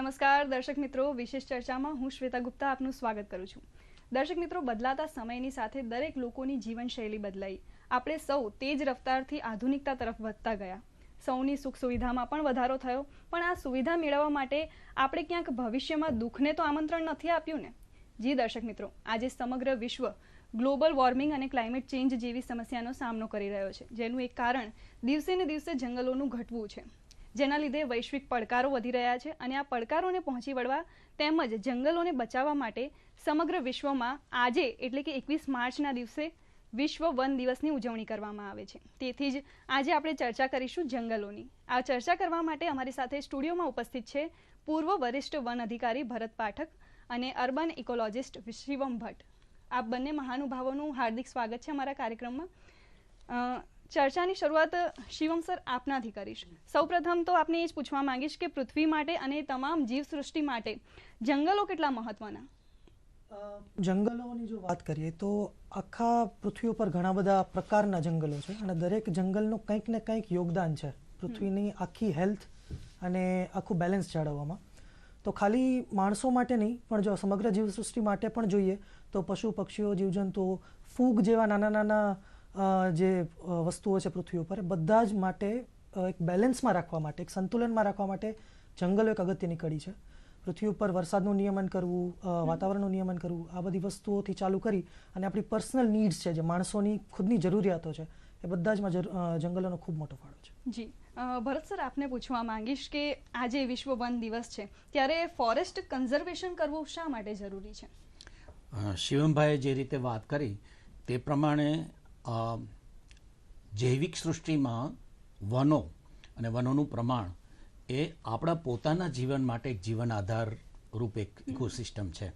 નમસ્કાર દર્શક મિત્રો, વિશેષ ચર્ચામાં હું શ્વેતા ગુપ્તા આપનું સ્વાગત કરું છું. દર્શક મિત્રો, બદલાતા સમયની સાથે દરેક લોકોની જીવનશૈલી બદલાઈ. આપણે સૌ તેજ રફતારથી આધુનિકતા તરફ વધતા ગયા. સૌની સુખ સુવિધામાં પણ વધારો થયો, પણ આ સુવિધા મેળવવા માટે આપણે ક્યાંક ભવિષ્યમાં દુઃખને તો આમંત્રણ નથી આપ્યું ને? જી દર્શક મિત્રો, આજે સમગ્ર વિશ્વ ગ્લોબલ વોર્મિંગ અને ક્લાઇમેટ ચેન્જ જેવી સમસ્યાનો સામનો કરી રહ્યો છે, જેનું એક કારણ દિવસે ને દિવસે જંગલોનું ઘટવું છે. જેના લીધે વૈશ્વિક પડકારો વધી રહ્યા છે અને આ પડકારોને પહોંચી વળવા તેમજ જંગલોને બચાવવા માટે સમગ્ર વિશ્વમાં આજે એટલે કે એકવીસ માર્ચના દિવસે વિશ્વ વન દિવસની ઉજવણી કરવામાં આવે છે. તેથી જ આજે આપણે ચર્ચા કરીશું જંગલોની. આ ચર્ચા કરવા માટે અમારી સાથે સ્ટુડિયોમાં ઉપસ્થિત છે પૂર્વ વરિષ્ઠ વન અધિકારી ભરત પાઠક અને અર્બન ઇકોલોજિસ્ટ શિવમ ભટ્ટ. આ બંને મહાનુભાવોનું હાર્દિક સ્વાગત છે અમારા કાર્યક્રમમાં. ચર્ચાની શરૂઆત શિવમ સર આપનાથી કરીશ. સૌપ્રથમ તો આપને એ જ પૂછવા માંગીશ કે પૃથ્વી માટે અને તમામ જીવસૃષ્ટિ માટે જંગલો કેટલા મહત્વના? જંગલોની જો વાત કરીએ તો આખા પૃથ્વી ઉપર ઘણા બધા પ્રકારના જંગલો છે અને દરેક જંગલનું કંઈક ને કંઈક યોગદાન છે પૃથ્વીની આખી હેલ્થ અને આખું બેલેન્સ જાળવવામાં. તો ખાલી માણસો માટે નહીં પણ જો સમગ્ર જીવસૃષ્ટિ માટે પણ જોઈએ તો પશુ પક્ષીઓ જીવજંતુઓ ફૂગ જેવા નાના નાના જે વસ્તુઓ છે પૃથ્વી ઉપર બધા જ માટે એક બેલેન્સમાં રાખવા માટે એક સંતુલનમાં રાખવા માટે જંગલો એક અગત્યની કડી છે. પૃથ્વી ઉપર વરસાદનું નિયમન કરવું વાતાવરણનું નિયમન કરવું આ બધી વસ્તુઓથી ચાલુ કરી અને આપણી પર્સનલ નીડ્સ છે જે માણસોની ખુદની જરૂરિયાતો છે એ બધા જ જંગલોનો ખૂબ મોટો ફાળો છે. જી. ભરત સર આપને પૂછવા માંગીશ કે આજે વિશ્વ વન દિવસ છે ત્યારે ફોરેસ્ટ કન્ઝર્વેશન કરવું શા માટે જરૂરી છે? શિવમભાઈએ જે રીતે વાત કરી તે પ્રમાણે જૈવિક સૃષ્ટિમાં વનો અને વનોનું પ્રમાણ એ આપણા પોતાના જીવન માટે એક જીવન આધાર રૂપ એક ઇકોસિસ્ટમ છે.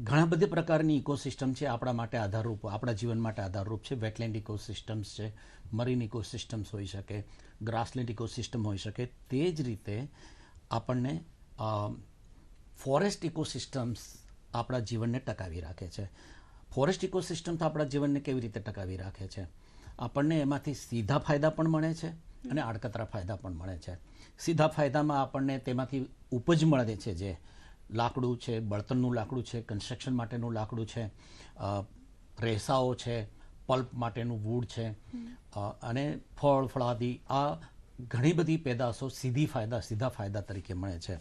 ઘણા બધી પ્રકારની ઇકોસિસ્ટમ છે આપણા માટે આધારરૂપ આપણા જીવન માટે આધારરૂપ છે. વેટલેન્ડ ઇકોસિસ્ટમ્સ છે મરીન ઇકોસિસ્ટમ્સ હોઈ શકે ગ્રાસલેન્ડ ઇકોસિસ્ટમ હોઈ શકે. તે જ રીતે આપણને ફોરેસ્ટ ઇકોસિસ્ટમ્સ આપણા જીવનને ટકાવી રાખે છે. ફોરેસ્ટ ઇકોસિસ્ટમ તો આપણા જીવનને કેવી રીતે ટકાવી રાખે છે? આપણને એમાંથી સીધા ફાયદા પણ મળે છે અને આડકતરા ફાયદા પણ મળે છે. સીધા ફાયદામાં આપણને તેમાંથી ઉપજ મળે છે જે લાકડું છે, બળતણનું લાકડું છે કન્સ્ટ્રક્શન માટેનું લાકડું છે રેસાઓ છે, પલ્પ માટેનું વૂડ છે અને ફળ ફળાદી આ ઘણી બધી પેદાશો સીધી ફાયદા, સીધા ફાયદા તરીકે મળે છે.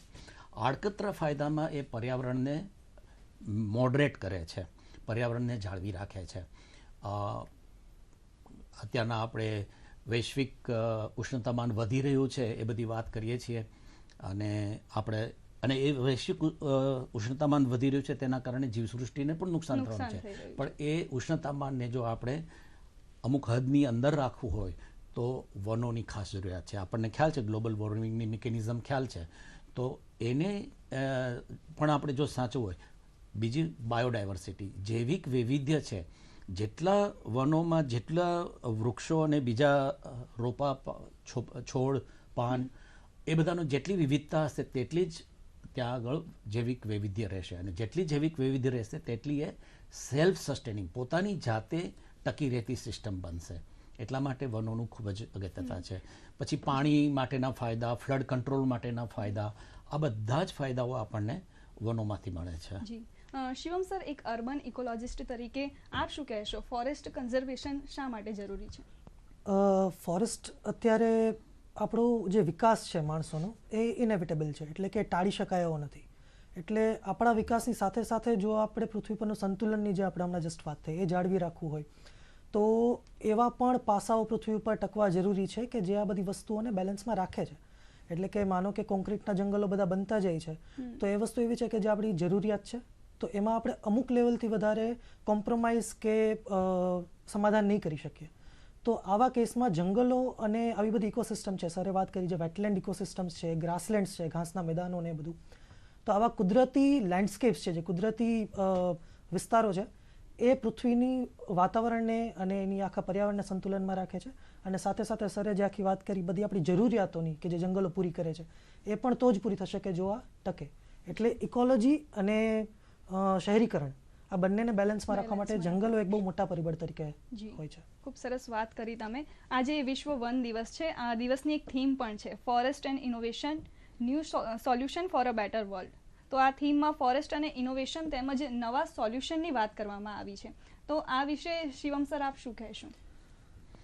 આડકતરા ફાયદામાં એ પર્યાવરણને મોડરેટ કરે છે. પર્યાવરણને જાળવી રાખે છે. અત્યારના આપણે વૈશ્વિક ઉષ્ણતામાન વધી રહ્યું છે એ બધી વાત કરીએ છીએ. અને આપણે અને એ વૈશ્વિક ઉષ્ણતામાન વધી રહ્યું છે તેના કારણે જીવસૃષ્ટિને પણ નુકસાન થવાનું છે. પણ એ ઉષ્ણતામાનને જો આપણે અમુક હદની અંદર રાખવું હોય તો વનોની ખાસ જરૂરિયાત છે. આપણને ખ્યાલ છે ગ્લોબલ વોર્મિંગની મિકેનિઝમ ખ્યાલ છે. તો એને પણ આપણે જો સાચવું હોય બીજી બાયોડાયવર્સિટી, જૈવિક વૈવિધ્ય છે. જેટલા વનોમાં જેટલા વૃક્ષો અને બીજા રોપા છોડ, પાન, એ બધાનું જેટલી વિવિધતા હશે તેટલી જ ત્યાં આગળ જૈવિક વૈવિધ્ય રહેશે. અને જેટલી જૈવિક વૈવિધ્ય રહેશે તેટલી એ સેલ્ફ સસ્ટેનિંગ પોતાની જાતે ટકી રહેતી સિસ્ટમ બનશે. એટલા માટે વનોનું ખૂબ જ અગત્યતા છે. પછી પાણી માટેના ફાયદા ફ્લડ કંટ્રોલ માટેના ફાયદા, આ બધા જ ફાયદાઓ આપણને વનોમાંથી મળે છે. શિવમ સર એક અર્બન ઇકોલોજિસ્ટ તરીકે આપ શું કહેશો? ફોરેસ્ટ કન્ઝર્વેશન શા માટે જરૂરી છે? ફોરેસ્ટ અત્યારે આપણો જે વિકાસ છે માણસોનો એ ઇનેવિટેબલ છે. એટલે કે ટાળી શકાય એવો નથી. એટલે આપણા વિકાસની સાથે સાથે જો આપણે પૃથ્વી પરનું સંતુલનની જે આપણે હમણાં જસ્ટ વાત થઈ એ જાળવી રાખવું હોય તો એવા પણ પાસાઓ પૃથ્વી ઉપર ટકવા જરૂરી છે કે જે આ બધી વસ્તુઓને બેલેન્સમાં રાખે છે. એટલે કે માનો કે કોન્ક્રીટના જંગલો બધા બનતા જાય છે તો એ વસ્તુ એવી છે કે જે આપણી જરૂરિયાત છે. તો એમાં આપણે અમુક લેવલથી વધારે કોમ્પ્રોમાઇઝ કે સમાધાન નહીં કરી શકીએ. તો આવા કેસમાં જંગલો અને આવી બધી ઇકોસિસ્ટમ છે, સરે વાત કરી જે વેટલેન્ડ ઇકોસિસ્ટમ્સ છે ગ્રાસલેન્ડ્સ છે, ઘાસના મેદાનો ને બધું. તો આવા કુદરતી લેન્ડસ્કેપ્સ છે, જે કુદરતી વિસ્તારો છે, એ પૃથ્વીની વાતાવરણને અને એની આખા પર્યાવરણને સંતુલનમાં રાખે છે. અને સાથે સાથે સરે જે આખી વાત કરી બધી આપણી જરૂરિયાતોની કે જે જંગલો પૂરી કરે છે, એ પણ તો જ પૂરી થશે કે જો આ ટકે. એટલે ઇકોલોજી અને શહેરીકરણ. આ બંનેને બેલેન્સમાં રાખવા માટે જંગલો એક બહુ મોટા પરિબળ તરીકે હોય છે. ખૂબ સરસ વાત કરી તમે. આજે વિશ્વ વન દિવસ છે. આ દિવસની એક થીમ પણ છે. Forest and innovation new solution for a better world તો આ થીમમાં ફોરેસ્ટ અને ઇનોવેશન તેમજ નવા સોલ્યુશનની વાત કરવામાં આવી છે. તો આ વિશે શિવમ સર આપ શું કહેશો?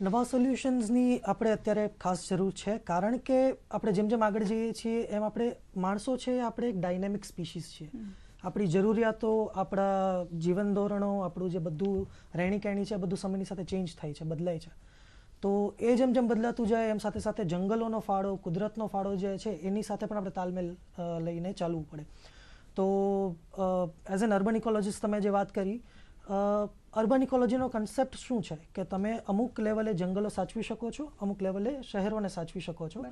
નવા સોલ્યુશન્સની આપણે અત્યારે ખાસ જરૂર છે. કારણ કે આપણે જેમ જેમ આગળ જઈએ છીએ એમ આપણે માણસો છે આપણે એક ડાયનેમિક સ્પીશીસ છીએ. આપણી જરૂરિયાતો, આપણા જીવન ધોરણો આપણું જે બધું રહેણી કહેણી છે, બધું સમયની સાથે ચેન્જ થાય છે, બદલાય છે. તો એ જેમ જેમ બદલાતું જાય, એમ સાથે સાથે જંગલોનો ફાળો, કુદરતનો ફાળો જે છે, એની સાથે પણ આપણે તાલમેલ લઈને ચાલવું પડે. તો એઝ એન અર્બન ઇકોલોજીસ્ટ તમે જે વાત કરી અર્બન ઇકોલોજીનો કન્સેપ્ટ શું છે? કે તમે અમુક લેવલે જંગલો સાચવી શકો છો અમુક લેવલે શહેરોને સાચવી શકો છો.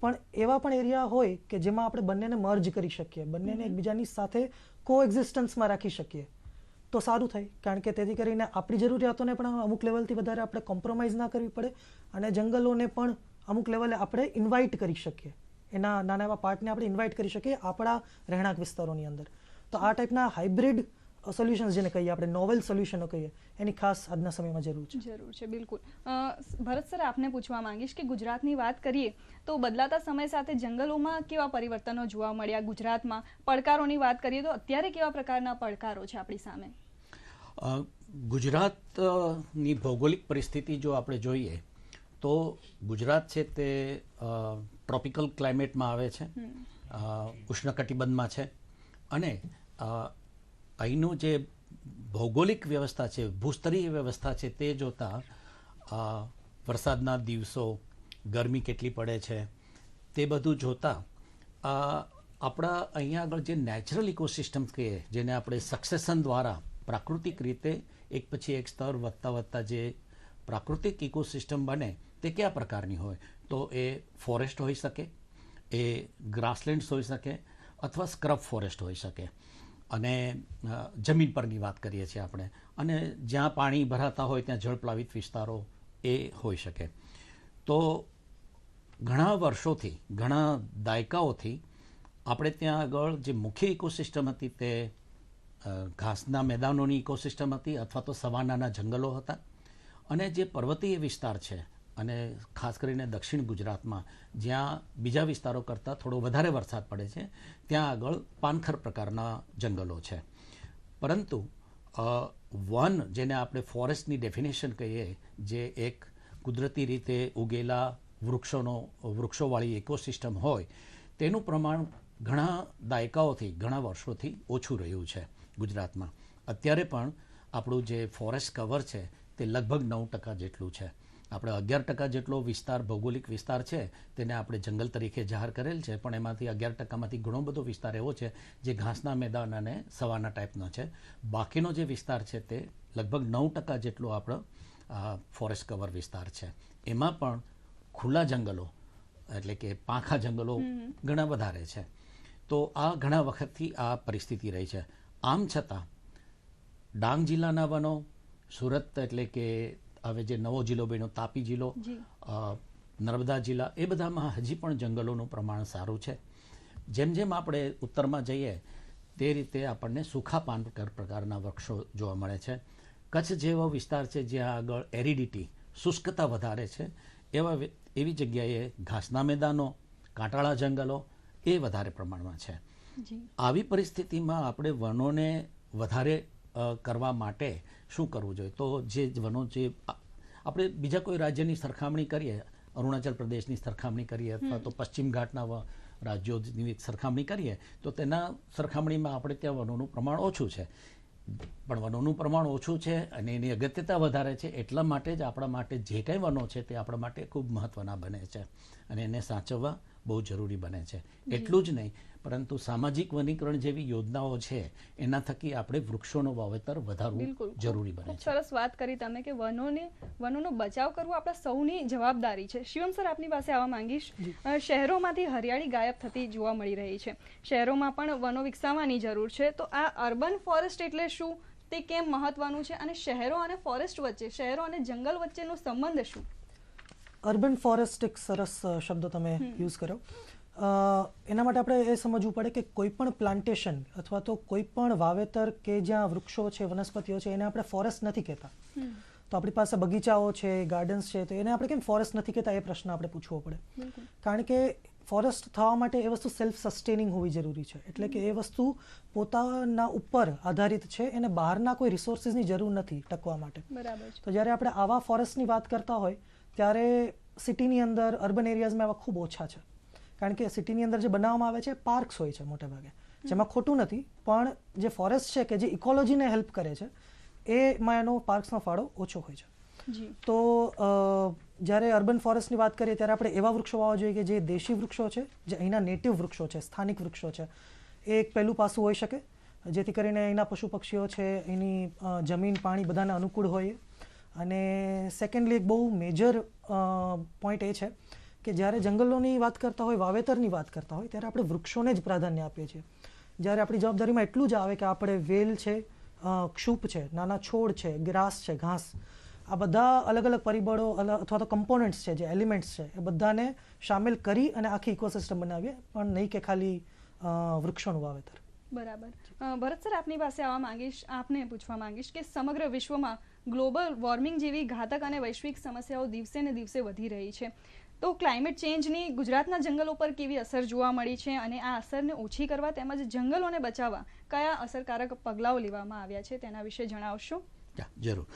પણ એવા પણ એરિયા હોય કે જેમાં આપણે બંનેને મર્જ કરી શકીએ બંનેને એકબીજાની સાથે કો એક્ઝિસ્ટન્સમાં રાખી શકીએ. તો સારું થાય કારણ કે તેથી કરીને આપણી જરૂરિયાતોને પણ અમુક લેવલથી વધારે આપણે કોમ્પ્રોમાઇઝ ના કરવી પડે અને જંગલોને પણ અમુક લેવલે આપણે ઇન્વાઇટ કરી શકીએ. એના નાના એવા પાર્ટને આપણે ઇન્વાઇટ કરી શકીએ આપણા રહેણાંક વિસ્તારોની અંદર. તો આ ટાઈપના હાઇબ્રિડ સોલ્યુશન્સ જેને કહીએ આપણે નોવેલ સોલ્યુશનો કહીએ એની ખાસ આજના સમયમાં જરૂર છે. જરૂર છે બિલકુલ. ભરત સર આપને પૂછવા માંગીશ કે ગુજરાતની વાત કરીએ તો બદલાતા સમય સાથે જંગલોમાં કેવા પરિવર્તનો જોવા મળ્યા? ગુજરાતમાં પડકારોની વાત કરીએ તો અત્યારે કેવા પ્રકારના પડકારો છે આપણી સામે? ગુજરાતની ભૌગોલિક પરિસ્થિતિ જો આપણે જોઈએ તો ગુજરાત છે તે ટ્રોપિકલ ક્લાઇમેટમાં આવે છે ઉષ્ણકટિબંધમાં છે અને અહીંનું જે ભૌગોલિક વ્યવસ્થા છે, ભૂસ્તરીય વ્યવસ્થા છે, તે જોતાં વરસાદના દિવસો, ગરમી કેટલી પડે છે, તે બધું જોતાં આપણા અહીંયા આગળ જે નેચરલ ઇકોસિસ્ટમ કહીએ જેને આપણે સક્સેસન દ્વારા પ્રાકૃતિક રીતે એક પછી એક સ્તર વધતા વધતા જે પ્રાકૃતિક ઇકોસિસ્ટમ બને, તે કયા પ્રકારની હોય? તો એ ફોરેસ્ટ હોઈ શકે, એ ગ્રાસલેન્ડ્સ હોઈ શકે, અથવા સ્ક્રબ ફોરેસ્ટ હોઈ શકે. અને જમીન પરની વાત કરીએ છીએ આપણે. અને જ્યાં પાણી ભરાતા હોય ત્યાં જળપ્લાવિત વિસ્તારો એ હોઈ શકે. તો ઘણા વર્ષોથી, ઘણા દાયકાઓથી આપણે ત્યાં આગળ જે મુખ્ય ઇકોસિસ્ટમ હતી તે ઘાસના મેદાનોની ઇકોસિસ્ટમ હતી અથવા તો સવાનાના જંગલો હતા. અને જે પર્વતીય વિસ્તાર છે અને ખાસ કરીને દક્ષિણ ગુજરાતમાં જ્યાં બીજા વિસ્તારો કરતાં થોડો વધારે વરસાદ પડે છે, ત્યાં આગળ પાનખર પ્રકારના જંગલો છે. પરંતુ વન જેને આપણે ફોરેસ્ટની ડેફિનેશન કહીએ, જે એક કુદરતી રીતે ઉગેલા વૃક્ષોનો, વૃક્ષોવાળી ઇકોસિસ્ટમ હોય, તેનું પ્રમાણ ઘણા દાયકાઓથી, ઘણા વર્ષોથી ઓછું રહ્યું છે ગુજરાતમાં. અત્યારે પણ આપણું જે ફોરેસ્ટ કવર છે, તે લગભગ નવ ટકા જેટલું છે. આપણે અગિયાર ટકા જેટલો વિસ્તાર ભૌગોલિક વિસ્તાર છે તેને આપણે જંગલ તરીકે જાહેર કરેલ છે પણ એમાંથી અગિયાર ટકામાંથી ઘણો બધો વિસ્તાર એવો છે જે ઘાસના મેદાન અને સવાના ટાઈપનો છે. બાકીનો જે વિસ્તાર છે તે લગભગ નવ ટકા જેટલો આપણો ફોરેસ્ટ કવર વિસ્તાર છે. એમાં પણ ખુલ્લા જંગલો એટલે કે પાંખા જંગલો ઘણા વધારે છે. તો આ ઘણા વખતથી આ પરિસ્થિતિ રહી છે. આમ છતાં ડાંગ જિલ્લાના વનો સુરત એટલે કે હવે જે નવો જિલ્લો બન્યો તાપી જિલ્લો નર્મદા જિલ્લા એ બધામાં હજી પણ જંગલોનું પ્રમાણ સારું છે. જેમ જેમ આપણે ઉત્તરમાં જઈએ તે રીતે આપણને સૂખા પાન પ્રકારના વૃક્ષો જોવા મળે છે. કચ્છ જેવો વિસ્તાર છે જ્યાં આગળ એરિડિટી શુષ્કતા વધારે છે એવા એવી જગ્યાએ ઘાસના મેદાનો કાંટાળા જંગલો એ વધારે પ્રમાણમાં છે. આવી પરિસ્થિતિમાં આપણે વનોને વધારે કરવા માટે શું કરવું જોઈએ? તો જે વનો જે આપણે બીજા કોઈ રાજ્યની સરખામણી કરીએ અરુણાચલ પ્રદેશની સરખામણી કરીએ અથવા તો પશ્ચિમ ઘાટના રાજ્યોની સરખામણી કરીએ તો તેના સરખામણીમાં આપણે ત્યાં વનોનું પ્રમાણ ઓછું છે. પણ વનોનું પ્રમાણ ઓછું છે અને એની અગત્યતા વધારે છે એટલા માટે જ આપણા માટે જે કંઈ વનો છે તે આપણા માટે ખૂબ મહત્ત્વના બને છે અને એને સાચવવા બહુ જરૂરી બને છે. એટલું જ નહીં પરંતુ સામાજિક વનીકરણ જેવી યોજનાઓ છે એના થકી આપણે વૃક્ષોનું વાવેતર વધારવું બિલકુલ. જરૂરી બને છે. સરસ વાત કરી તમે કે વનોને વનોનો બચાવ કરવો આપણા સૌની જવાબદારી છે. શિવમ સર આપની પાસે આવવા માંગીશ. શહેરોમાંથી હરિયાળી ગાયબ થતી જોવા મળી રહી છે. શહેરોમાં પણ વનો વિકસાવવાની જરૂર છે. તો આ અર્બન ફોરેસ્ટ એટલે શું? તે કેમ મહત્વનું છે? અને શહેરો અને ફોરેસ્ટ વચ્ચે શહેરો અને જંગલ વચ્ચેનો સંબંધ શું? અર્બન ફોરેસ્ટ એક સરસ શબ્દ તમે યુઝ કર્યો. એના માટે આપણે એ સમજવું પડે કે કોઈ પણ પ્લાન્ટેશન અથવા તો કોઈ પણ વાવેતર કે જ્યાં વૃક્ષો છે વનસ્પતિઓ છે એને આપણે ફોરેસ્ટ નથી કહેતા. તો આપણી પાસે બગીચાઓ છે ગાર્ડન્સ છે તો એને આપણે કેમ ફોરેસ્ટ નથી કહેતા એ પ્રશ્ન આપણે પૂછવો પડે. કારણ કે ફોરેસ્ટ થવા માટે એ વસ્તુ સેલ્ફ સસ્ટેનિંગ હોવી જરૂરી છે. એટલે કે એ વસ્તુ પોતાના ઉપર આધારિત છે એને બહારના કોઈ રિસોર્સિસની જરૂર નથી ટકવા માટે. તો જ્યારે આપણે આવા ફોરેસ્ટની વાત કરતા હોય ત્યારે સિટીની અંદર અર્બન એરિયાઝમાં એવા ખૂબ ઓછા છે. કારણ કે સિટીની અંદર જે બનાવવામાં આવે છે પાર્ક્સ હોય છે મોટે ભાગે. જેમાં ખોટું નથી પણ જે ફોરેસ્ટ છે કે જે ઇકોલોજીને હેલ્પ કરે છે એમાં એનો પાર્ક્સનો ફાળો ઓછો હોય છે. તો જ્યારે અર્બન ફોરેસ્ટની વાત કરીએ ત્યારે આપણે એવા વૃક્ષો વાવવા જોઈએ કે જે દેશી વૃક્ષો છે જે અહીંના નેટિવ વૃક્ષો છે સ્થાનિક વૃક્ષો છે. એ એક પહેલું પાસું હોઈ શકે જેથી કરીને અહીંના પશુ પક્ષીઓ છે એની જમીન પાણી બધાને અનુકૂળ હોય. અને સેકન્ડલી એક બહુ મેજર પોઈન્ટ એ છે કે જ્યારે જંગલોની વાત કરતા હોય, વાવેતરની વાત કરતા હોય, ત્યારે આપણે વૃક્ષોને જ પ્રાધાન્ય આપીએ છીએ. જ્યારે આપણી જવાબદારીમાં એટલું જ આવે કે આપણે વેલ છે ક્ષુપ છે, નાના છોડ છે, ગ્રાસ છે, ઘાસ, આ બધા અલગ અલગ પરિબળો અથવા તો કમ્પોનન્ટ્સ છે, જે એલિમેન્ટ્સ છે, એ બધાને સામેલ કરી અને આખી ઇકોસિસ્ટમ બનાવીએ, પણ નહીં કે ખાલી વૃક્ષોનું વાવેતર. બરાબર. ભરત સર, આપની પાસે આવવા માંગીશ, આપને પૂછવા માંગીશ કે સમગ્ર વિશ્વમાં ગ્લોબલ વોર્મિંગ જેવી ઘાતક અને વૈશ્વિક સમસ્યાઓ દિવસે ને દિવસે વધી રહી છે. તો ક્લાઇમેટ ચેન્જની ગુજરાતના જંગલો પર કેવી અસર જોવા મળી છે અને આ અસરને ઓછી કરવા તેમજ જંગલોને બચાવવા કયા અસરકારક પગલાઓ લેવામાં આવ્યા છે તેના વિશે જણાવશો? જરૂર.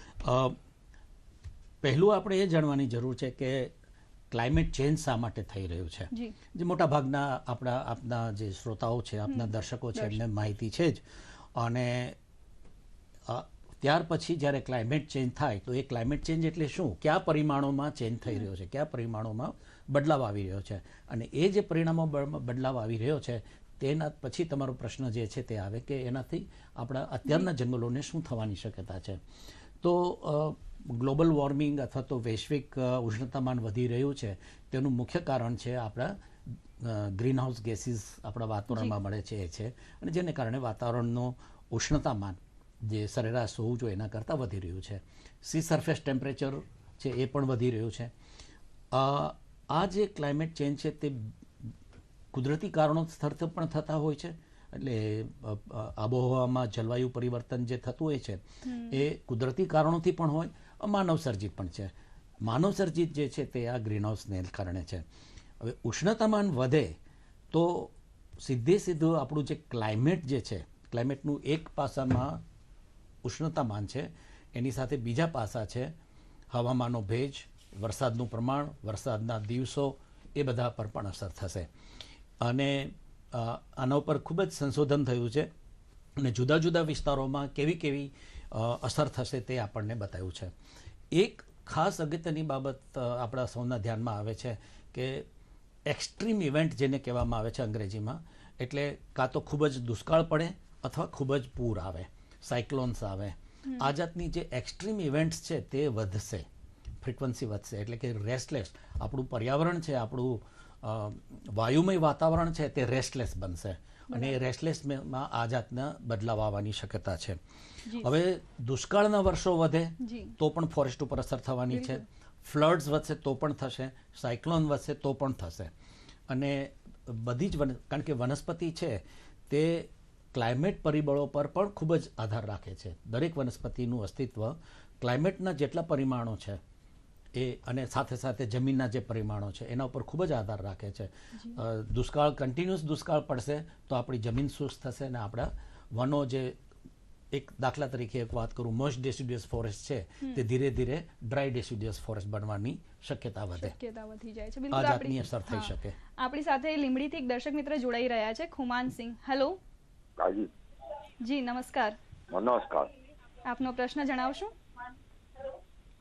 પહેલું આપણે એ જાણવાની જરૂર છે કે ક્લાઇમેટ ચેન્જ શા માટે થઈ રહ્યું છે? જી. જે મોટા ભાગના આપણા આપના જે શ્રોતાઓ છે આપના દર્શકો છે એમને માહિતી છે જ. અને ત્યાર પછી જ્યારે ક્લાઇમેટ ચેન્જ થાય તો એ ક્લાઇમેટ ચેન્જ એટલે શું? કયા પરિમાણોમાં ચેન્જ થઈ રહ્યો છે? કયા પરિમાણોમાં બદલાવ આવી રહ્યો છે? અને એ જે પરિણામો બદલાવ આવી રહ્યો છે તેના પછી તમારો પ્રશ્ન જે છે તે આવે કે એનાથી આપણા અત્યારના જંગલોને શું થવાની શક્યતા છે? તો ગ્લોબલ વોર્મિંગ અથવા તો વૈશ્વિક ઉષ્ણતામાન વધી રહ્યું છે તેનું મુખ્ય કારણ છે આપણા ગ્રીનહાઉસ ગેસીસ આપણા વાતાવરણમાં મળે છે એ છે. અને જેને કારણે વાતાવરણનું ઉષ્ણતામાન જે સરેરાશ હોવું જોઈએ એના કરતાં વધી રહ્યું છે. સી સરફેસ ટેમ્પરેચર છે એ પણ વધી રહ્યું છે. આ જે ક્લાઇમેટ ચેન્જ છે તે કુદરતી કારણો સ્તરથી પણ થતા હોય છે. એટલે આબોહવામાં જલવાયુ પરિવર્તન જે થતું હોય છે એ કુદરતી કારણોથી પણ હોય માનવસર્જિત પણ છે. માનવસર્જિત જે છે તે આ ગ્રીનહાઉસને કારણે છે. હવે ઉષ્ણતામાન વધે તો સીધે સીધું આપણું જે ક્લાઇમેટ જે છે ક્લાઇમેટનું એક પાસામાં ઉષ્ણતામાન છે. એની સાથે બીજા પાસા છે હવામાનનો ભેજ, વરસાદનું પ્રમાણ, વરસાદના દિવસો, એ બધા પર પણ અસર થશે. અને આના ઉપર ખૂબ જ સંશોધન થયું છે અને જુદા જુદા વિસ્તારોમાં કેવી કેવી અસર થશે તે આપણને બતાવ્યું છે. એક ખાસ અગત્યની બાબત આપણા સૌના ધ્યાનમાં આવે છે કે એક્સ્ટ્રીમ ઇવેન્ટ જેને કહેવામાં આવે છે અંગ્રેજીમાં, એટલે કાં તો ખૂબ જ દુષ્કાળ પડે અથવા ખૂબ જ પૂર આવે. સાયક્લોન્સ આવે. આ જાતની જે એક્સ્ટ્રીમ ઇવેન્ટ્સ છે તે વધશે. ફ્રિકવન્સી વધશે. એટલે કે રેસ્ટલેસ. આપણું પર્યાવરણ છે આપણું વાયુમય વાતાવરણ છે તે રેસ્ટલેસ બનશે. અને એ રેસ્ટલેસમાં આ જાતના બદલાવ આવવાની શક્યતા છે. હવે દુષ્કાળના વર્ષો વધે તો પણ ફોરેસ્ટ ઉપર અસર થવાની છે. ફ્લડ્સ વધશે તો પણ થશે. સાયક્લોન વધશે તો પણ થશે. અને બધી જ વન કારણ કે વનસ્પતિ છે તે ક્લાઇમેટ પરિબળો પર પણ ખૂબ જ આધાર રાખે છે. દરેક વનસ્પતિનું અસ્તિત્વ ક્લાઇમેટના જેટલા પરિમાણો છે એ અને સાથે સાથે જમીનના જે પરિમાણો છે એના ઉપર ખૂબ જ આધાર રાખે છે. દુષ્કાળ કન્ટિન્યુઅસ દુષ્કાળ પડશે તો આપણી જમીન સુસ્ત થશે અને આપણા વનો જે એક દાખલા તરીકે એક વાત કરું મોસ્ટ ડેસિડિયસ ફોરેસ્ટ છે તે ધીરે ધીરે ડ્રાય ડેસિડિયસ ફોરેસ્ટ બનવાની શક્યતા વધે. શક્યતા વધી જાય છે. આ બિલકુલ જાતની આપણી- અસર થઈ શકે. આપણી સાથે લીમડીથી એક દર્શક મિત્ર જોડાઈ રહ્યા છે ખુમાન સિંહ. હેલો હાજી જી નમસ્કાર. નમસ્કાર. આપનો પ્રશ્ન જણાવશો?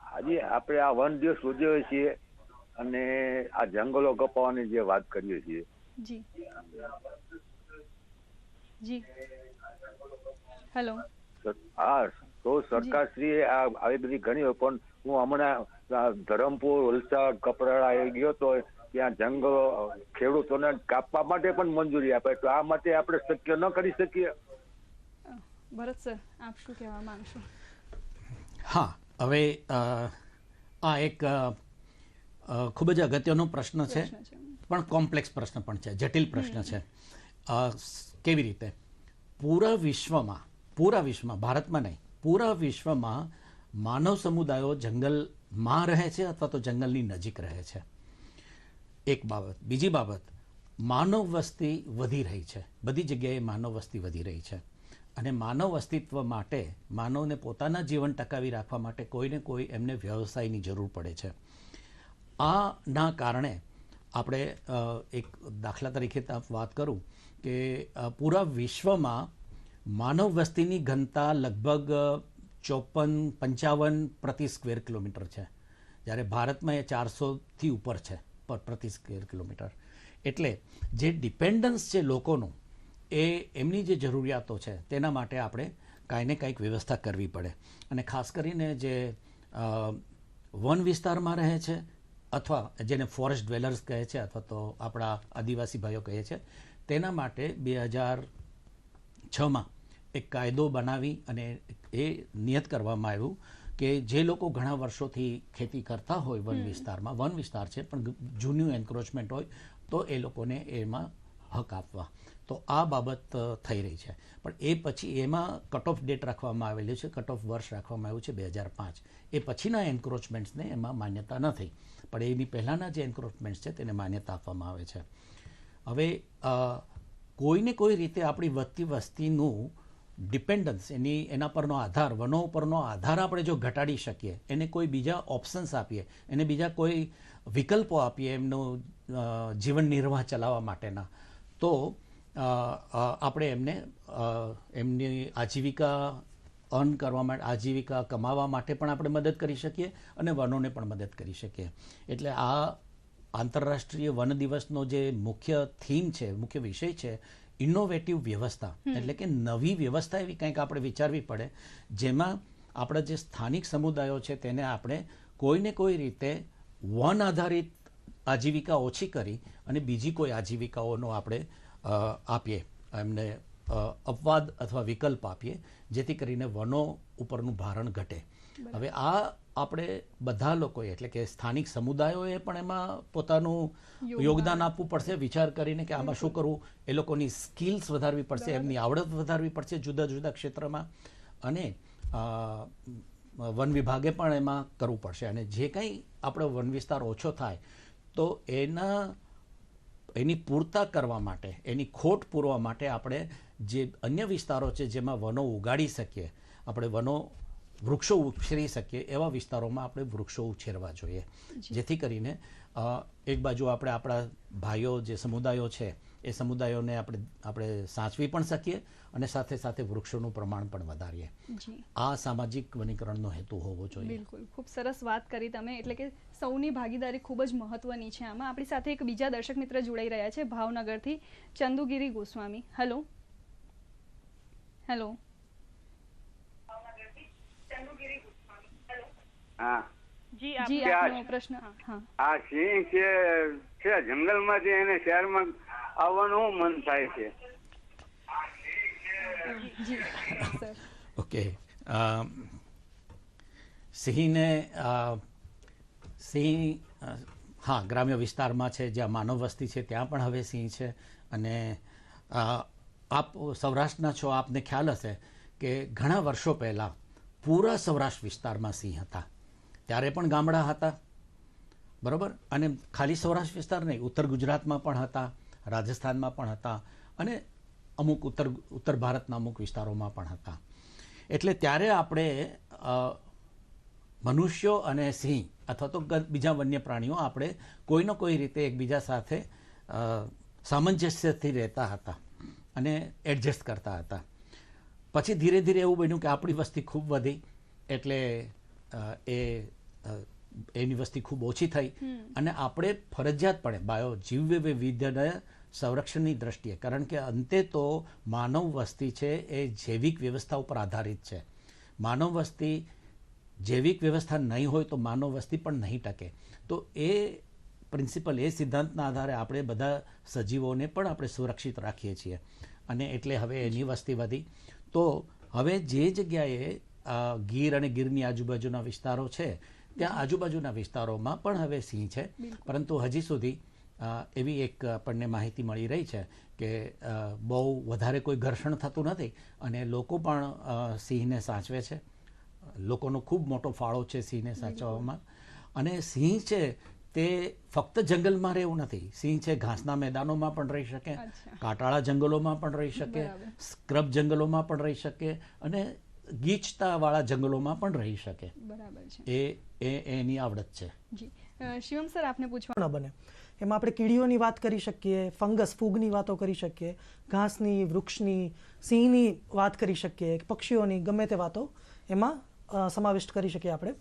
આજે આપણે આ વન દિવસ ઉજવીએ છીએ અને આ જંગલો કપાવવાની જે વાત કરીએ છીએ. જી. જી. હેલો. હા તો સરકાર શ્રી આવી બધી ઘણી હોય પણ હું હમણાં ધરમપુર વલસાડ કપરાડા એ ગયો તો ત્યાં જંગલો ખેડૂતોને કાપવા માટે પણ મંજૂરી આપે તો આ માટે આપણે શક્ય ન કરી શકીએ. ભરત સર આપ શું કહેવા માંગશો? હા હવે આ એક ખૂબ જ અગત્યનો પ્રશ્ન છે. પણ કોમ્પ્લેક્સ પ્રશ્ન પણ છે જટિલ પ્રશ્ન છે. કેવી રીતે? પૂરા વિશ્વમાં પૂરા વિશ્વમાં ભારતમાં નહીં પૂરા વિશ્વમાં માનવ સમુદાયો જંગલમાં રહે છે અથવા તો જંગલની નજીક રહે છે. એક બાબત. બીજી બાબત, માનવ વસ્તી વધી રહી છે. બધી જગ્યાએ માનવ વસ્તી વધી રહી છે. અને માનવ અસ્તિત્વ માટે, માનવને પોતાના જીવન ટકાવી રાખવા માટે કોઈને કોઈ એમને વ્યવસાયની જરૂર પડે છે. આના કારણે આપણે એક દાખલા તરીકે વાત કરું કે પૂરા વિશ્વમાં માનવ વસ્તીની ઘનતા લગભગ ચોપન, પંચાવન પ્રતિ સ્ક્વેર કિલોમીટર છે. જ્યારે ભારતમાં એ ચારસોથી ઉપર છે. પર પ્રતિ સ્ક્વેર કિલોમીટર. એટલે જે ડિપેન્ડન્સ છે લોકોનું, એ એમની જે જરૂરિયાતો છે, તેના માટે આપણે કાંઈ ને કાંઈક વ્યવસ્થા કરવી પડે. અને ખાસ કરીને જે વન વિસ્તારમાં રહે છે, અથવા જેને ફોરેસ્ટ ડ્વેલર્સ કહે છે, અથવા તો આપણા આદિવાસી ભાઈઓ કહે છે, તેના માટે બે હજાર છમાં એક કાયદો બનાવી અને એ નિયત કરવામાં આવ્યું. કે જે લોકો ઘણા વર્ષોથી ખેતી કરતા હોય વન વિસ્તારમાં વન વિસ્તાર છે પણ જૂનું એન્ક્રોચમેન્ટ હોય તો એ લોકોને એમાં હક આપવા. તો આ બાબત થઈ રહી છે. પણ એ પછી એમાં કટ ઓફ ડેટ રાખવામાં આવેલી છે કટ ઓફ વર્ષ રાખવામાં આવ્યું છે બે હજાર પાંચ. એ પછીના એન્ક્રોચમેન્ટ્સને એમાં માન્યતા નથી. પણ એની પહેલાંના જે એન્ક્રોચમેન્ટ્સ છે તેને માન્યતા આપવામાં આવે છે. હવે કોઈને કોઈ રીતે આપણી વધતી વસ્તીનું ડિપેન્ડન્સ, એની, એના પરનો આધાર, વનો પરનો આધાર આપણે જો ઘટાડી શકીએ, એને કોઈ બીજા ઓપ્શન્સ આપીએ, એને બીજા કોઈ વિકલ્પો આપીએ એમનું જીવન નિર્વાહ ચલાવવા માટેના, તો આપણે એમને એમની આજીવિકા અર્ન કરવા માટે, આજીવિકા કમાવા માટે પણ આપણે મદદ કરી શકીએ અને વનોને પણ મદદ કરી શકીએ. એટલે આ આંતરરાષ્ટ્રીય વન દિવસનો જે મુખ્ય થીમ છે, મુખ્ય વિષય છે ઇનોવેટિવ વ્યવસ્થા. એટલે કે નવી વ્યવસ્થા એવી કંઈક આપણે વિચારવી પડે જેમાં આપણા જે સ્થાનિક સમુદાયો છે તેને આપણે કોઈને કોઈ રીતે વન આધારિત આજીવિકા ઓછી કરી અને બીજી કોઈ આજીવિકાઓનો આપણે આપીએ એમને અપવાદ અથવા વિકલ્પ આપીએ જેથી કરીને વનો ઉપરનું ભારણ ઘટે. હવે આ આપણે બધા લોકોએ એટલે કે સ્થાનિક સમુદાયોએ પણ એમાં પોતાનું યોગદાન. આપવું પડશે વિચાર કરીને કે આમાં શું કરવું એ લોકોની સ્કિલ્સ વધારવી પડશે એમની આવડત વધારવી પડશે જુદા જુદા ક્ષેત્રમાં અને વન વિભાગે પણ એમાં કરવું પડશે અને જે કંઈ આપણો વન વિસ્તાર ઓછો થાય તો એના એની પૂરતા કરવા માટે એની ખોટ પૂરવા માટે આપણે જે અન્ય વિસ્તારો છે જેમાં વનો ઉગાડી શકીએ આપણે વનો વૃક્ષો ઉછેરી શકીએ એવા વિસ્તારોમાં આપણે વૃક્ષો ઉછેરવા જોઈએ. જેથી કરીને એક બાજુ આપણે આપણા ભાઈઓ જે સમુદાયો છે એ સમુદાયોને આપણે આપણે સાચવી પણ શકીએ અને સાથે સાથે વૃક્ષોનું પ્રમાણ પણ વધારીએ. આ સામાજિક વનીકરણનો હેતુ હોવો જોઈએ. બિલકુલ. ખૂબ સરસ વાત કરી તમે. એટલે કે સૌની ભાગીદારી ખૂબ જ મહત્વની છે આમાં. આપણી સાથે એક બીજા દર્શક મિત્ર જોડાઈ રહ્યા છે ભાવનગરથી ચંદુગીરી ગોસ્વામી. હેલો હેલો હા. જી આપનો પ્રશ્ન. આ સિંહ છે છે જંગલમાંથી એને શહેરમાં આવવાનું મન થાય છે. ઓકે. સિંહને સિંહ હા ગ્રામ્ય વિસ્તારમાં છે જ્યાં માનવ વસ્તી છે ત્યાં પણ હવે સિંહ છે. અને આપ સૌરાષ્ટ્રના છો આપને ખ્યાલ હશે કે ઘણા વર્ષો પહેલાં પૂરા સૌરાષ્ટ્ર વિસ્તારમાં સિંહ હતા. ત્યારે પણ ગામડા હતા. બરાબર? અને ખાલી સૌરાષ્ટ્ર વિસ્તાર નહીં, ઉત્તર ગુજરાતમાં પણ હતા, રાજસ્થાનમાં પણ હતા અને અમુક ઉત્તર ઉત્તર ભારતના અમુક વિસ્તારોમાં પણ હતા. એટલે ત્યારે આપણે મનુષ્યો અને સિંહ અથવા તો બીજા વન્ય પ્રાણીઓ આપણે કોઈનો કોઈ રીતે એકબીજા સાથે સામંજસ્યથી રહેતા હતા અને એડજસ્ટ કરતા હતા. પછી ધીરે ધીરે એવું બન્યું કે આપણી વસ્તી ખૂબ વધી એટલે એ એની વસ્તી ખૂબ ઓછી થઈ. અને આપણે ફરજિયાતપણે બાયો જીવ વૈવિધ્યના સંરક્ષણની દ્રષ્ટિએ. કારણ કે અંતે તો માનવ વસ્તી છે એ જૈવિક વ્યવસ્થા ઉપર આધારિત છે. માનવ વસ્તી જૈવિક વ્યવસ્થા નહીં હોય તો માનવ વસ્તી પણ નહીં ટકે. તો એ પ્રિન્સિપલ એ સિદ્ધાંતના આધારે આપણે બધા સજીવોને પણ આપણે સુરક્ષિત રાખીએ છીએ. અને એટલે હવે એની વસ્તી વધી. તો હવે જે જગ્યાએ ગીર અને ગીરની આજુબાજુના વિસ્તારો છે ત્યાં આજુબાજુના વિસ્તારોમાં પણ હવે સિંહ છે. પરંતુ હજી સુધી એવી એક આપણને માહિતી મળી રહી છે કે બહુ વધારે કોઈ ઘર્ષણ થતું નથી અને લોકો પણ સિંહને સાચવે છે. લોકોનો ખૂબ મોટો ફાળો છે સિંહને સાચવવામાં. અને સિંહ છે તે ફક્ત જંગલમાં રહેવું નથી. સિંહ છે ઘાસના મેદાનોમાં પણ રહી શકે કાટાળા જંગલોમાં પણ રહી શકે સ્ક્રબ જંગલોમાં પણ રહી શકે અને ગીચતાવાળા જંગલોમાં પણ રહી શકે. બરાબર છે. એ એ એની આવડત છે. જી. શિવમ સર આપને પૂછવા બને. એમાં આપણે કીડીઓની વાત કરી શકીએ ફંગસ ફૂગની વાતો કરી શકીએ ઘાસની વૃક્ષની સિંહની વાત કરી શકીએ પક્ષીઓની ગમે તે વાતો એમાં સમાવિષ્ટ કરી શકીએ આપણે.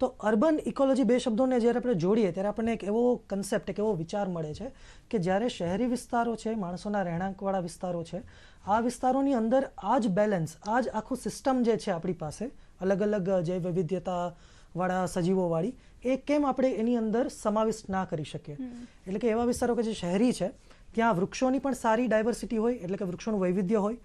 તો અર્બન ઇકોલોજી બે શબ્દોને જ્યારે આપણે જોડીએ ત્યારે આપણને એક એવો કન્સેપ્ટ એક એવો વિચાર મળે છે કે જ્યારે શહેરી વિસ્તારો છે માણસોના રહેણાંકવાળા વિસ્તારો છે આ વિસ્તારોની અંદર આ જ બેલેન્સ આ જ આખું સિસ્ટમ જે છે આપણી પાસે અલગ અલગ જે વૈવિધ્યતાવાળા સજીવોવાળી એ કેમ આપણે એની અંદર સમાવિષ્ટ ના કરી શકીએ? એટલે કે એવા વિસ્તારો કે જે શહેરી છે ત્યાં વૃક્ષોની પણ સારી ડાયવર્સિટી હોય એટલે કે વૃક્ષોનું વૈવિધ્ય હોય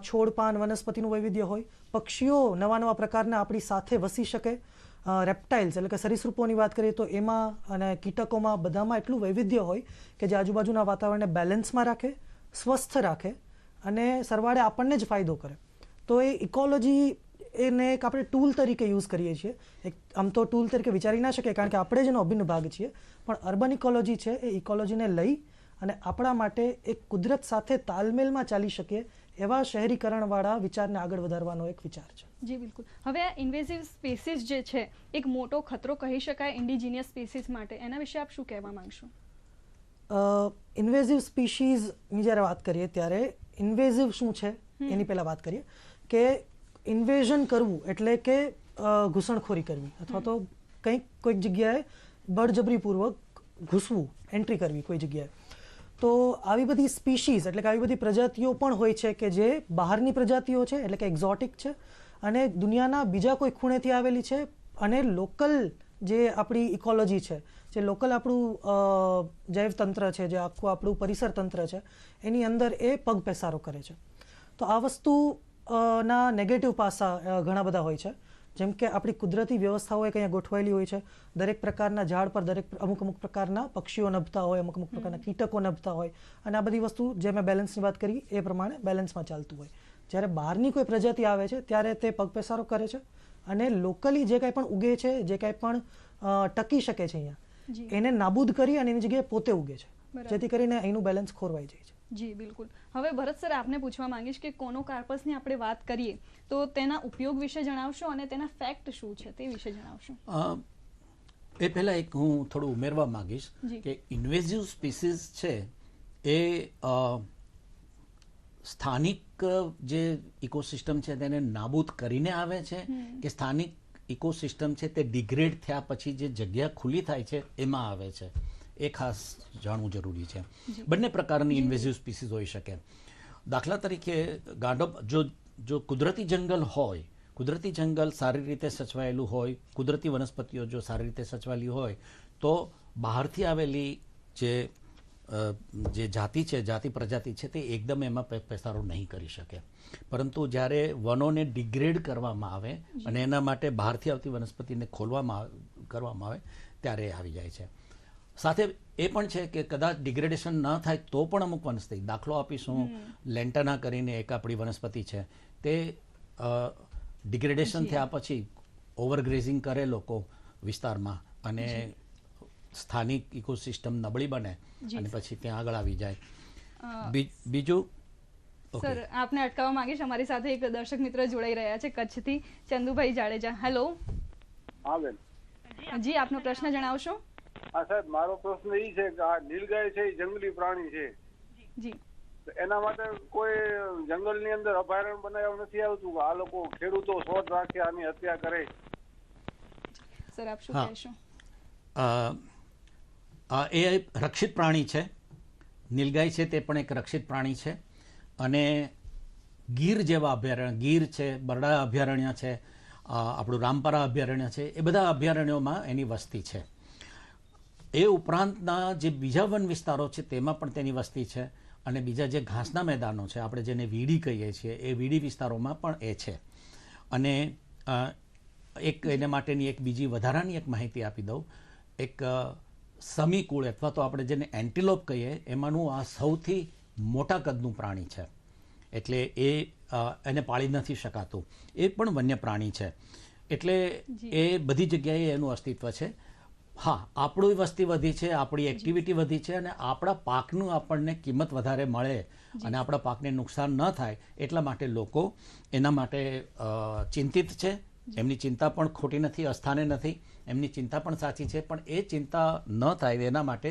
છોડ પાન વનસ્પતિનું વૈવિધ્ય હોય પક્ષીઓ નવા નવા પ્રકારના આપણી સાથે વસી શકે રેપ્ટાઇલ્સ એટલે કે સરીસૃપોની વાત કરીએ તો એમાં અને કીટકોમાં બધામાં એટલું વૈવિધ્ય હોય કે જે આજુબાજુના વાતાવરણને બેલેન્સમાં રાખે, સ્વસ્થ રાખે અને સરવાળે આપણને જ ફાયદો કરે. તો એ ઇકોલોજી એને એક આપણે ટૂલ તરીકે યુઝ કરીએ છીએ. એક આમ તો ટૂલ તરીકે વિચારી ના શકીએ કારણ કે આપણે જ એનો અભિન્ન ભાગ છીએ. પણ અર્બન ઇકોલોજી છે એ ઇકોલોજીને લઈ અને આપણા માટે એક કુદરત સાથે તાલમેલમાં ચાલી શકે એવા શહેરીકરણવાળા વિચારને આગળ વધારવાનો એક વિચાર છે. જી બિલકુલ. હવે આ ઇન્વેઝિવ સ્પેસીસ જે છે એક મોટો ખતરો કહી શકાય ઇન્ડિજિનિયસ સ્પેસીસ માટે. એના વિશે આપ શું કહેવા માંગશો? ઇન્વેઝિવ સ્પીશીઝની જ્યારે વાત કરીએ ત્યારે ઇન્વેઝિવ શું છે? એની પહેલાં વાત કરીએ કે ઇન્વેઝન કરવું એટલે કે ઘૂસણખોરી કરવી અથવા તો કંઈક કોઈક જગ્યાએ બળજબરીપૂર્વક ઘૂસવું એન્ટ્રી કરવી કોઈ જગ્યાએ. તો આવી બધી સ્પીશીઝ, એટલે કે આવી બધી પ્રજાતિઓ પણ હોય છે કે જે બહારની પ્રજાતિઓ છે, એટલે કે એક્ઝોટિક છે, અને દુનિયાના બીજા કોઈ ખૂણેથી આવેલી છે, અને લોકલ જે આપણી ઇકોલોજી છે, જે લોકલ આપણું જૈવતંત્ર છે, જે આખું આપણું પરિસર તંત્ર છે, એની અંદર એ પગ પેસારો કરે છે. તો આ વસ્તુ ના નેગેટિવ પાસા ઘણા બધા હોય છે. જેમ કે આપણી કુદરતી વ્યવસ્થાઓ એક અહીંયા ગોઠવાયેલી હોય છે. દરેક પ્રકારના ઝાડ પર દરેક અમુક અમુક પ્રકારના પક્ષીઓ નભતા હોય અમુક અમુક પ્રકારના કીટકો નભતા હોય. અને આ બધી વસ્તુ જે મેં બેલેન્સની વાત કરી એ પ્રમાણે બેલેન્સમાં ચાલતું હોય. જ્યારે બહારની કોઈ પ્રજાતિ આવે છે ત્યારે તે પગપેસારો કરે છે અને લોકલી જે કાંઈ પણ ઉગે છે જે કાંઈ પણ ટકી શકે છે. અહીંયા એને નાબૂદ કરી અને એની જગ્યાએ પોતે ઉગે છે. જેથી કરીને અહીંનું બેલેન્સ ખોરવાઈ જાય છે. જી બિલકુલ. હવે ભરત સર આપને પૂછવા માંગીશ કે કોનોકાર્પસની આપણે વાત કરીએ તો તેના ઉપયોગ વિશે જણાવશો અને તેના ફેક્ટ શું છે તે વિશે જણાવશો. એ પહેલાં એક હું થોડું ઉમેરવા માંગીશ કે ઇન્વેઝિવ સ્પીસીસ છે એ સ્થાનિક જે ઇકોસિસ્ટમ છે તેને નાબૂદ કરીને આવે છે કે સ્થાનિક ઇકોસિસ્ટમ છે તે ડિગ્રેડ થયા પછી જે જગ્યા ખુલ્લી થાય છે એમાં આવે છે. એ ખાસ જાણવું જરૂરી છે. બંને પ્રકારની ઇન્વેઝિવ સ્પીસીસ હોઈ શકે. દાખલા તરીકે ગાંડો જો જો કુદરતી જંગલ હોય કુદરતી જંગલ સારી રીતે સચવાયેલું હોય કુદરતી વનસ્પતિઓ જો સારી રીતે સચવાયેલી હોય તો બહારથી આવેલી જે જે જાતિ છે જાતિ પ્રજાતિ છે તે એકદમ એમાં પેસારો નહીં કરી શકે. પરંતુ જ્યારે વનોને ડિગ્રેડ કરવામાં આવે અને એના માટે બહારથી આવતી વનસ્પતિને ખોલવામાં કરવામાં આવે ત્યારે એ આવી જાય છે. સાથે એ પણ છે કે કદાચ ડિગ્રેડેશન ન થાય તો પણ અમુક વનસ્પતિ દાખલો આપીશું લેન્ટના કરીને એક આપણી વનસ્પતિ છે. તે ડિગ્રેડેશન થયા પછી ઓવરગ્રેઝિંગ કરે લોકો વિસ્તારમાં અને સ્થાનિક ઇકોસિસ્ટમ નબળી બને અને પછી ત્યાં આગળ આવી જાય. બીજું? સર આપને અટકાવવા માંગીશ. અમારી સાથે એક દર્શક મિત્ર જોડાઈ રહ્યા છે કચ્છથી ચંદુભાઈ જાડેજા. હેલો હા બેન. જી આપનો પ્રશ્ન જણાવશો? હા સાહેબ મારો પ્રશ્ન એ છે કે આ નીલગાય છે એ જંગલી પ્રાણી છે. જી. એના માટે કોઈ જંગલની અંદર અભયારણ્ય બનાવવા નથી આવતું આ લોકો ખેડૂતો શોધ રાખે આની હત્યા કરે? સર આપ શું કહેશો? એ રક્ષિત પ્રાણી છે. નીલગાય છે તે પણ એક રક્ષિત પ્રાણી છે. અને ગીર જેવા અભયારણ્ય ગીર છે બરડા અભયારણ્ય છે આપણું રામપરા અભયારણ્ય છે એ બધા અભયારણ્યોમાં એની વસ્તી છે. એ ઉપરાંતના જે બીજા વન વિસ્તારો છે તેમાં પણ તેની વસ્તી છે અને બીજા જે ઘાસના મેદાનો છે આપણે જેને વીડી કહીએ છીએ એ વીડી વિસ્તારોમાં પણ એ છે. અને એક એને માટેની એક બીજી વધારાની એક માહિતી આપી દઉં. એક સમીકુળ અથવા તો આપણે જેને એન્ટિલોપ કહીએ એમાંનું આ સૌથી મોટા કદનું પ્રાણી છે. એટલે એ એને પાળી નથી શકાતું. એ પણ વન્ય પ્રાણી છે. એટલે એ બધી જગ્યાએ એનું અસ્તિત્વ છે. હા આપણી વસ્તી વધી છે આપણી એક્ટિવિટી વધી છે અને આપણા પાકનું આપણને કિંમત વધારે મળે અને આપણા પાકને નુકસાન ન થાય એટલા માટે લોકો એના માટે ચિંતિત છે. એમની ચિંતા પણ ખોટી નથી અસ્થાને નથી. એમની ચિંતા પણ સાચી છે પણ એ ચિંતા ન થાય એના માટે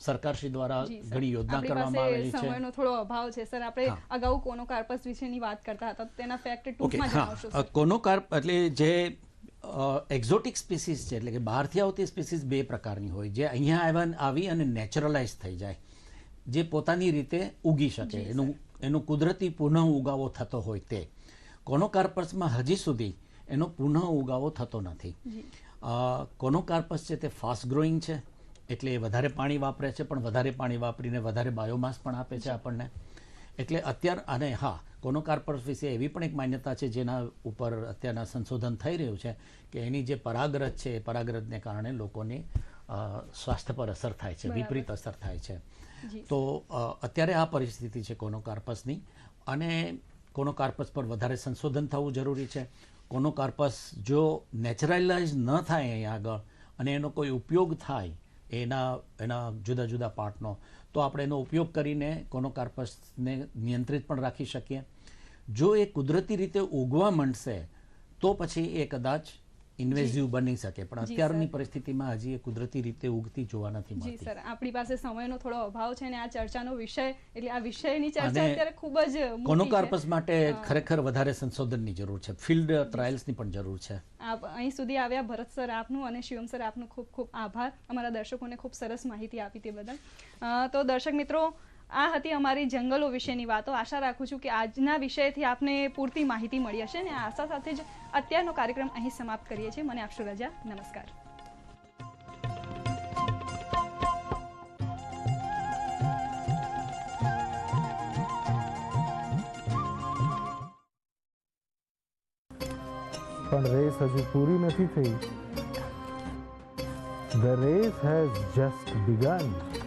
સરકારશ્રી દ્વારા ઘણી યોજના કરવામાં આવેલી છે. સમયનો થોડો અભાવ છે સર. આપણે અગાઉ કોનો કાર્પસ વિશેની વાત કરતા હતા તેના ફેક્ટ ટૂંકમાં જણાવશો કોનો કાર્પ એટલે જે એક્ઝોટિક સ્પીસીસ છે એટલે કે બહારથી આવતી સ્પીસીસ બે પ્રકારની હોય જે અહીંયા આવ્યા આવી અને નેચરલાઇઝ થઈ જાય જે પોતાની રીતે ઉગી શકે એનું એનું કુદરતી પુનઃ ઉગાવો થતો હોય તે. કોનોકાર્પસમાં હજી સુધી એનો પુનઃ ઉગાવો થતો નથી. કોનોકાર્પસ છે તે ફાસ્ટ ગ્રોઈંગ છે એટલે એ વધારે પાણી વાપરે છે પણ વધારે પાણી વાપરીને વધારે બાયોમાસ પણ આપે છે આપણને. એટલે અત્યાર અને હા કોનોકાર્પસ વિશે એવી પણ એક માન્યતા છે જેના ઉપર અત્યારના સંશોધન થઈ રહ્યું છે કે એની જે પરાગરજ છે એ પરાગરજને કારણે લોકોને સ્વાસ્થ્ય પર અસર થાય છે વિપરીત અસર થાય છે. તો અત્યારે આ પરિસ્થિતિ છે કોનોકાર્પસની અને કોનોકાર્પસ પર વધારે સંશોધન થવું જરૂરી છે. કોનોકાર્પસ જો નેચરલાઇઝ ન થાય અહીં આગળ અને એનો કોઈ ઉપયોગ થાય એના એના જુદા જુદા પાર્ટનો તો આપણે એનો ઉપયોગ કરીને કોનોકાર્પસને નિયંત્રિત પણ રાખી શકીએ. જો એ કુદરતી રીતે ઉગવા માંડશે, તો પછી એ કદાચ ઇન્વેઝિવ બની શકે પણ અત્યારની પરિસ્થિતિમાં હજી એ કુદરતી રીતે ઉગતી જોવા નથી જી મળતી. સર. આપણી પાસે સમયનો થોડો અભાવ છે અને આ ચર્ચાનો વિષય એટલે આ વિષયની ચર્ચા અત્યારે ખૂબ જ કોનોકાર્પસ માટે ખરેખર વધારે સંશોધનની જરૂર છે ફિલ્ડ ટ્રાયલ્સની પણ જરૂર છે. આપ અહીં સુધી આવ્યા ભરત સર આપનું અને શિવમ સર આપનું ખૂબ ખૂબ આભાર. અમારા દર્શકોને ખૂબ સરસ માહિતી આપી તે બદલ. તો દર્શક મિત્રો આ હતી અમારી જંગલો વિશેની વાતો. આશા રાખું છું કે આજના વિષયથી આપને પૂરતી માહિતી મળી હશે અને આશા સાથે જ અત્યારનો કાર્યક્રમ અહીં સમાપ્ત કરીએ છીએ. મને આપશો રજા. નમસ્કાર. પણ રેસ હજુ પૂરી નથી થઈ. The race has just begun